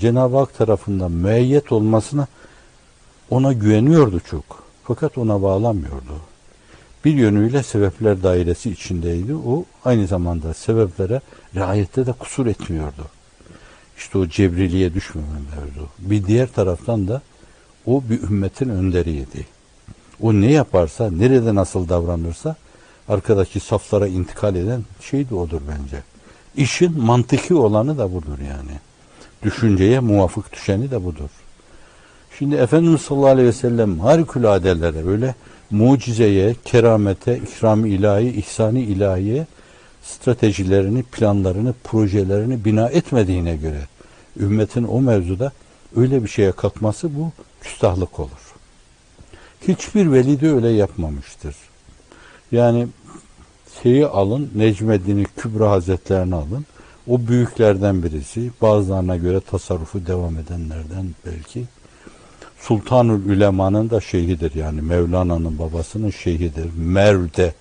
Cenab-ı Hak tarafından müeyyet olmasına ona güveniyordu çok. Fakat ona bağlamıyordu. Bir yönüyle sebepler dairesi içindeydi. O aynı zamanda sebeplere riayette de kusur etmiyordu. İşte o cebriliğe düşmeme mevzu. Bir diğer taraftan da o bir ümmetin önderiydi. O ne yaparsa, nerede nasıl davranırsa arkadaki saflara intikal eden şey de odur bence. İşin mantıki olanı da budur yani. Düşünceye muvafık düşeni de budur. Şimdi Efendimiz sallallahu aleyhi ve sellem harikuladelere böyle mucizeye, keramete, ikram ilahi, ihsani ilahiye stratejilerini, planlarını, projelerini bina etmediğine göre ümmetin o mevzuda öyle bir şeye kalkması bu küstahlık olur. Hiçbir veli de öyle yapmamıştır. Yani şeyi alın, Necmeddin Kübra Hazretlerini alın. O büyüklerden birisi. Bazılarına göre tasarrufu devam edenlerden belki. Sultanül Ülema'nın da şeyhidir yani Mevlana'nın babasının şeyhidir. Merv'de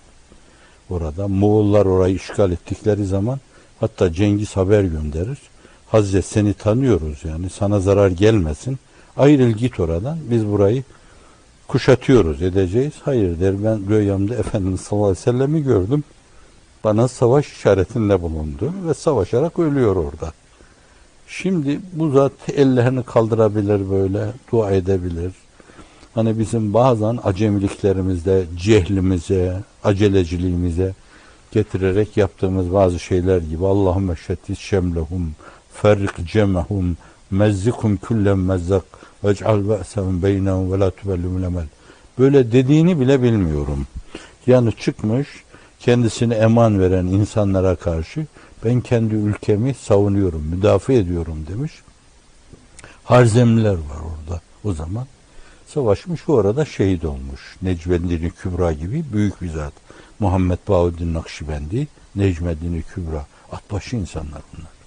orada. Moğollar orayı işgal ettikleri zaman hatta Cengiz haber gönderir. Hazret seni tanıyoruz yani sana zarar gelmesin. Ayrıl git oradan biz burayı kuşatıyoruz edeceğiz. Hayır der ben rüyamda Efendimiz sallallahu aleyhi ve sellem'i gördüm. Bana savaş işaretinde bulundu ve savaşarak ölüyor orada. Şimdi bu zat ellerini kaldırabilir böyle, dua edebilir. Hani bizim bazen acemiliklerimizde, cehlimize, aceleciliğimize getirerek yaptığımız bazı şeyler gibi Allahümme şettis şemlehum, ferrik cemehum, mezzikum küllen mezzak, vec'al be'sehum beynehum ve la tübellüm. Böyle dediğini bile bilmiyorum. Yani çıkmış kendisine eman veren insanlara karşı ben kendi ülkemi savunuyorum, müdafaa ediyorum demiş. Harzemliler var orada o zaman. Savaşmış o arada şehit olmuş. Necmeddin Kübra gibi büyük bir zat. Muhammed Bahuddin Nakşibendi, Necmeddin Kübra. Atbaşı insanlar bunlar.